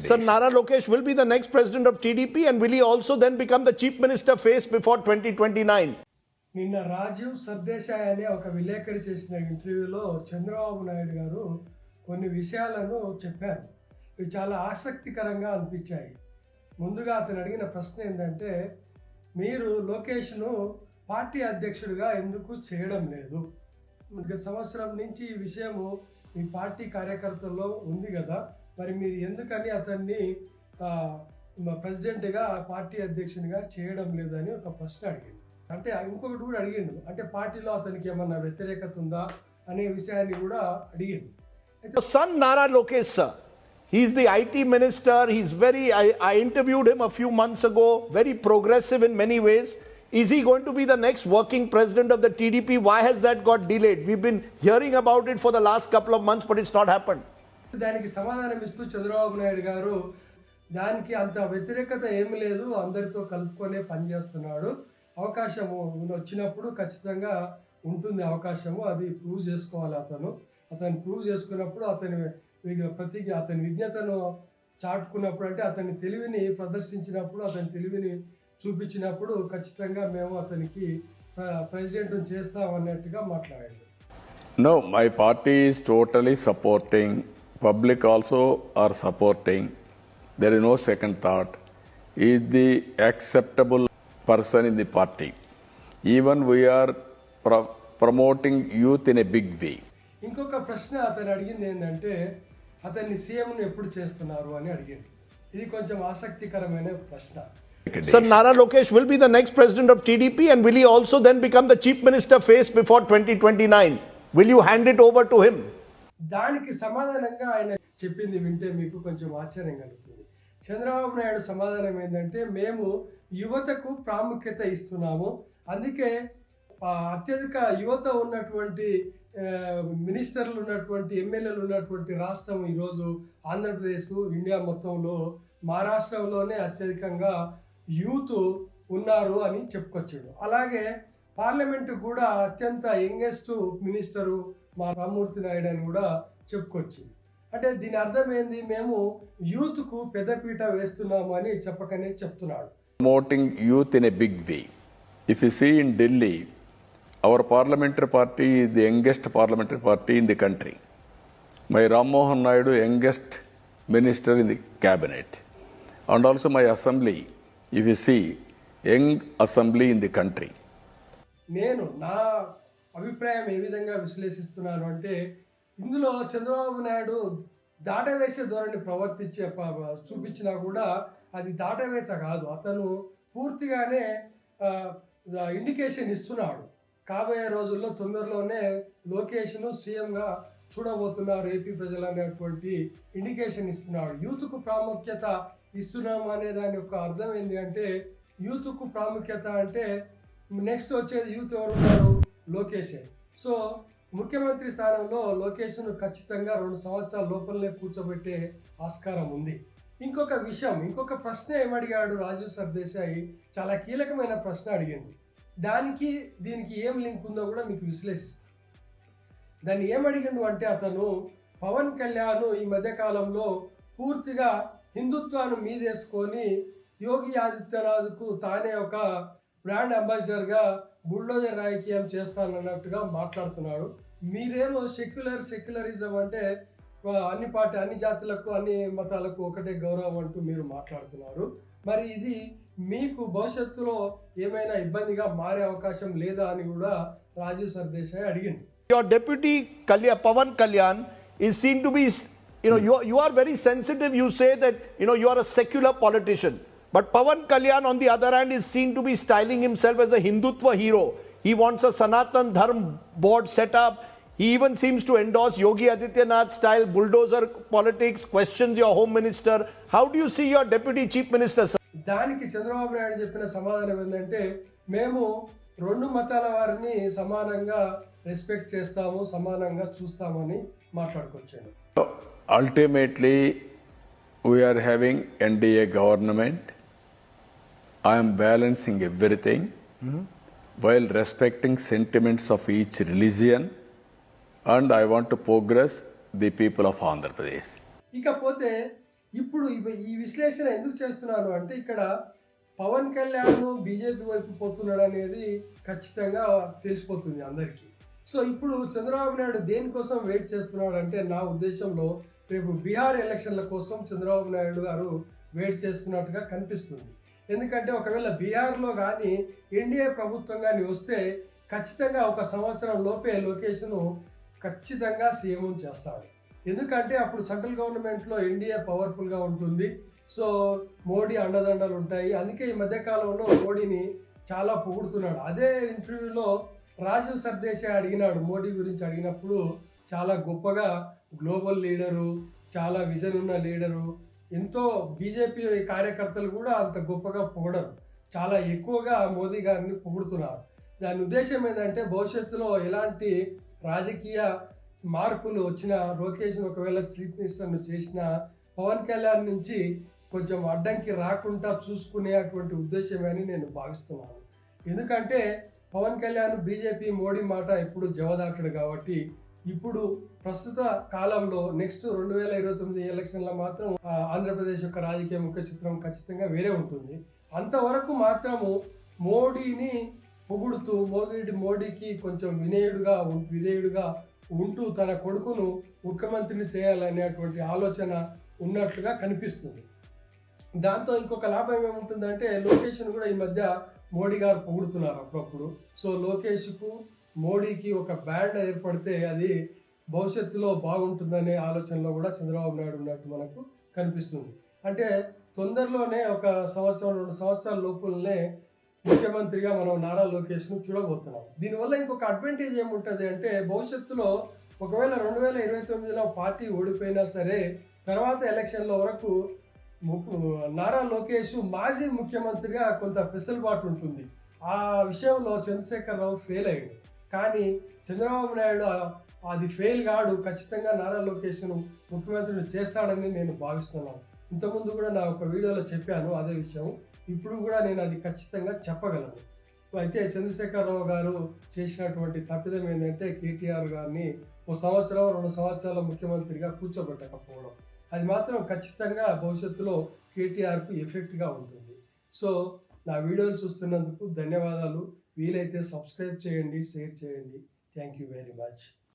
Sir, Nara Lokesh will be the next president of TDP and will he also then become the chief minister face before 2029? నిన్న రాజీవ్ సర్దేశాయ్ అనే ఒక విలేకరి చేసిన ఇంటర్వ్యూలో చంద్రబాబు నాయుడు గారు కొన్ని విషయాలను చెప్పారు. ఇవి చాలా ఆసక్తికరంగా అనిపించాయి. ముందుగా అతను అడిగిన ప్రశ్న ఏంటంటే మీరు లోకేష్ను పార్టీ అధ్యక్షుడిగా ఎందుకు చేయడం లేదు? గత సంవత్సరం నుంచి ఈ విషయము మీ పార్టీ కార్యకర్తల్లో ఉంది కదా. మరి మీరు ఎందుకని అతన్ని ఆ, మ- ప్రెసిడెంట్గా పార్టీ అధ్యక్షునిగా చేయడం లేదని ఒక ప్రశ్న అడిగింది అంటే ఇంకొకటి కూడా అడిగిండు అంటే పార్టీలో అతనికి ఏమన్నా వ్యతిరేకత ఉందా అనే విషయాన్ని కూడా అడిగిండు అయితే Your son Nara Lokesh, sir, he's the IT minister. He's very, I, I interviewed him a few months ago, very progressive in many ways. Is he going to be the next working president of the TDP? Why has that got delayed? We've been hearing about it for the last couple of months, but it's not happened. దానికి సమాధానం ఇస్తూ చంద్రబాబు నాయుడు గారు దానికి అంత వ్యతిరేకత ఏమి లేదు అందరితో కలుపుకొనే పనిచేస్తున్నాడు అవకాశము వచ్చినప్పుడు ఖచ్చితంగా ఉంటుంది అవకాశము అది ప్రూవ్ చేసుకోవాలి అతను. అతను ప్రూవ్ చేసుకున్నప్పుడు అతని ప్రతి అతని విజ్ఞతను చాటుకున్నప్పుడు అంటే అతని తెలివిని ప్రదర్శించినప్పుడు అతని తెలివిని చూపించినప్పుడు ఖచ్చితంగా మేము అతనికి ప్రెసిడెంట్ చేస్తామన్నట్టుగా మాట్లాడాడు. No my party is totally supporting Public also are supporting. There is no second thought. He is the acceptable person in the party. Even we are pro- promoting youth in a big way. ఇంకొక ప్రశ్న అతను అడిగింది ఏంటంటే అతన్ని సీఎంను ఎప్పుడు చేస్తున్నారు అని అడిగింది ఇది కొంచెం ఆసక్తికరమైన ప్రశ్న Sir, Nara Lokesh will be the next president of TDP and will he also then become the chief minister face before 2029? Will you hand it over to him? దానికి సమాధానంగా ఆయన చెప్పింది వింటే మీకు కొంచెం ఆశ్చర్యం కలుగుతుంది. చంద్రబాబు నాయుడు సమాధానం ఏంటంటే మేము యువతకు ప్రాముఖ్యత ఇస్తున్నాము. అందుకే అత్యధిక యువత ఉన్నటువంటి మినిస్టర్లు ఉన్నటువంటి ఎమ్మెల్యేలు ఉన్నటువంటి రాష్ట్రం ఈరోజు ఆంధ్రప్రదేశ్ ఇండియా మొత్తంలో మా రాష్ట్రంలోనే అత్యధికంగా యూత్ ఉన్నారు అని చెప్పుకొచ్చాడు. అలాగే పార్లమెంటు కూడా అత్యంత యంగెస్ట్ మినిస్టరు మా రామ్మూర్తి నాయుడు అని కూడా చెప్పుకొచ్చింది. అంటే దీని అర్థమైంది మేము యూత్కు పెద్దపీట వేస్తున్నాము అని చెప్పకనే చెప్తున్నాడు. Promoting youth in a big way if you see in Delhi our parliamentary party is the youngest parliamentary party in the country my Rammohan Naidu youngest minister in the cabinet and also my assembly if you see young assembly in the country నేను నా అభిప్రాయం ఏ విధంగా విశ్లేషిస్తున్నాను అంటే ఇందులో చంద్రబాబు నాయుడు దాటవేసే ధోరణి ప్రవర్తించే చూపించినా కూడా అది దాటవేత కాదు. అతను పూర్తిగానే ఇండికేషన్ ఇస్తున్నాడు. కాబోయే రోజుల్లో తొందరలోనే లోకేష్ను సీఎంగా చూడబోతున్నారు ఏపీ ప్రజలు అనేటువంటి ఇండికేషన్ ఇస్తున్నాడు. యూత్కు ప్రాముఖ్యత ఇస్తున్నాము అనే దాని యొక్క అర్థం ఏంటి అంటే యూత్కు ప్రాముఖ్యత అంటే నెక్స్ట్ వచ్చేది యూత్ ఎవరు ఉన్నారు లోకేషే. సో ముఖ్యమంత్రి స్థానంలో లోకేష్ను ఖచ్చితంగా రెండు సంవత్సరాల లోపలనే కూర్చోబెట్టే ఆస్కారం ఉంది. ఇంకొక విషయం ఇంకొక ప్రశ్న ఏమడిగాడు రాజీవ్ సర్దేశాయి? చాలా కీలకమైన ప్రశ్న అడిగింది. దానికి దీనికి ఏం లింక్ ఉందో కూడా మీకు విశ్లేషిస్తాను దాన్ని ఏమడిగిండు అంటే అతను పవన్ కళ్యాణ్ ఈ మధ్యకాలంలో పూర్తిగా హిందుత్వాన్ని మీదేసుకొని యోగి ఆదిత్యనాథ్కు తానే ఒక బ్రాండ్ అంబాసిడర్గా బుల్డోజర్ రాజకీయం చేస్తానన్నట్టుగా మాట్లాడుతున్నాడు మీరేమో సెక్యులర్ సెక్యులరిజం అంటే అన్ని పార్టీ అన్ని జాతులకు అన్ని మతాలకు ఒకటే గౌరవం అంటూ మీరు మాట్లాడుతున్నారు మరి ఇది మీకు భవిష్యత్తులో ఏమైనా ఇబ్బందిగా మారే అవకాశం లేదా అని కూడా రాజీవ్ సర్దేశాయ్ అడిగింది your deputy Kalyan Pavan Kalyan he seen to be you know you are very sensitive sensitive. Say that you know you are a secular politician. But Pavan Kalyan, on the other hand, is seen to be styling himself as a Hindutva hero. He wants a Sanatan Dharm board set up. He even seems to endorse Yogi Adityanath style bulldozer politics, questions your home minister. How do you see your deputy chief minister, sir? దానికి చంద్రబాబు నాయుడు చెప్పిన సమాధానం ఏంటంటే మేము రెండు మతాల వారిని సమానంగా respect చేస్తాము సమానంగా చూస్తామని మాట్లాడుకొచ్చాను So, ultimately, we are having I'm balancing I am balancing everything while respecting sentiments of each religion, and I want to progress the people of Andhra Pradesh. ఇకపోతే ఇప్పుడు ఈ విశ్లేషణ ఎందుకు చేస్తున్నాను అంటే ఇక్కడ పవన్ కళ్యాణ్ బీజేపీ వైపు పోతున్నాడు అనేది ఖచ్చితంగా తెలిసిపోతుంది అందరికీ సో ఇప్పుడు చంద్రబాబు నాయుడు దేనికోసం వెయిట్ చేస్తున్నాడు అంటే నా ఉద్దేశంలో రేపు బీహార్ ఎలక్షన్ల కోసం చంద్రబాబు నాయుడు గారు వెయిట్ చేస్తున్నట్టుగా కనిపిస్తుంది ఎందుకంటే ఒకవేళ బీహార్లో కానీ ఎన్డీఏ ప్రభుత్వం కానీ వస్తే ఖచ్చితంగా ఒక సంవత్సరం లోపే లొకేషను ఖచ్చితంగా సీఎం చేస్తాడు ఎందుకంటే అప్పుడు సెంట్రల్ గవర్నమెంట్లో ఎన్డీఏ పవర్ఫుల్గా ఉంటుంది. సో మోడీ అండదండలు ఉంటాయి. అందుకే ఈ మధ్యకాలంలో మోడీని చాలా పొగుడుతున్నాడు. అదే ఇంటర్వ్యూలో రాజీవ్ సర్దేశాయ్ అడిగినాడు. మోడీ గురించి అడిగినప్పుడు చాలా గొప్పగా గ్లోబల్ లీడరు చాలా విజన్ ఉన్న లీడరు ఎంతో బీజేపీ కార్యకర్తలు కూడా అంత గొప్పగా పొగడరు. చాలా ఎక్కువగా మోదీ గారిని పొగుడుతున్నారు. దాని ఉద్దేశం ఏంటంటే భవిష్యత్తులో ఎలాంటి రాజకీయ మార్పులు వచ్చిన లోకేష్ ఒకవేళ చీఫ్ మినిస్టర్ను చేసిన పవన్ కళ్యాణ్ నుంచి కొంచెం అడ్డంకి రాకుండా చూసుకునేటువంటి ఉద్దేశమే అని నేను భావిస్తున్నాను. ఎందుకంటే పవన్ కళ్యాణ్ బీజేపీ మోడీ మాట ఎప్పుడు జవదాటడు కాబట్టి ఇప్పుడు ప్రస్తుత కాలంలో నెక్స్ట్ రెండు వేల ఇరవై తొమ్మిది ఎలక్షన్లో మాత్రం ఆంధ్రప్రదేశ్ యొక్క రాజకీయ ముఖ్య చిత్రం ఖచ్చితంగా వేరే ఉంటుంది. అంతవరకు మాత్రము మోడీని పొగుడుతూ మోదీ మోడీకి కొంచెం వినేయుడుగా విధేయుడుగా ఉంటూ తన కొడుకును ముఖ్యమంత్రిని చేయాలనేటువంటి ఆలోచన ఉన్నట్లుగా కనిపిస్తుంది. దాంతో ఇంకొక లాభం ఏముంటుందంటే లోకేష్ను కూడా ఈ మధ్య మోడీ గారు పొగుడుతున్నారు అప్పుడప్పుడు. సో లోకేష్కు మోడీకి ఒక బ్యాండ్ ఏర్పడితే అది భవిష్యత్తులో బాగుంటుందనే ఆలోచనలో కూడా చంద్రబాబు నాయుడు ఉన్నట్టు మనకు కనిపిస్తుంది. అంటే తొందరలోనే ఒక సంవత్సరం రెండు సంవత్సరాల లోపులనే ముఖ్యమంత్రిగా మనం నారా లోకేష్ను చూడబోతున్నాం. దీనివల్ల ఇంకొక అడ్వాంటేజ్ ఏముంటుంది అంటే భవిష్యత్తులో ఒకవేళ రెండు వేల ఇరవై తొమ్మిదిలో పార్టీ ఓడిపోయినా సరే తర్వాత ఎలక్షన్ల వరకు నారా లోకేష్ మాజీ ముఖ్యమంత్రిగా కొంత వెసులుబాటు ఉంటుంది. ఆ విషయంలో చంద్రశేఖరరావు ఫెయిల్ అయ్యాడు. కానీ చంద్రబాబు నాయుడు అది ఫెయిల్ కాడు ఖచ్చితంగా నారా లోకేష్ను ముఖ్యమంత్రిని చేస్తాడని నేను భావిస్తున్నాను. ఇంతకుముందు కూడా నా ఒక వీడియోలో చెప్పాను అదే విషయం. ఇప్పుడు కూడా నేను అది ఖచ్చితంగా చెప్పగలను. అయితే చంద్రశేఖరరావు గారు చేసినటువంటి తప్పిదం ఏంటంటే కేటీఆర్ గారిని ఒక సంవత్సరం రెండు సంవత్సరాల ముఖ్యమంత్రిగా కూర్చోబెట్టకపోవడం. అది మాత్రం ఖచ్చితంగా భవిష్యత్తులో కేటీఆర్కు ఎఫెక్ట్గా ఉంటుంది. సో నా వీడియోలు చూస్తున్నందుకు ధన్యవాదాలు. వీలైతే సబ్స్క్రైబ్ చేయండి షేర్ చేయండి. Thank you very much.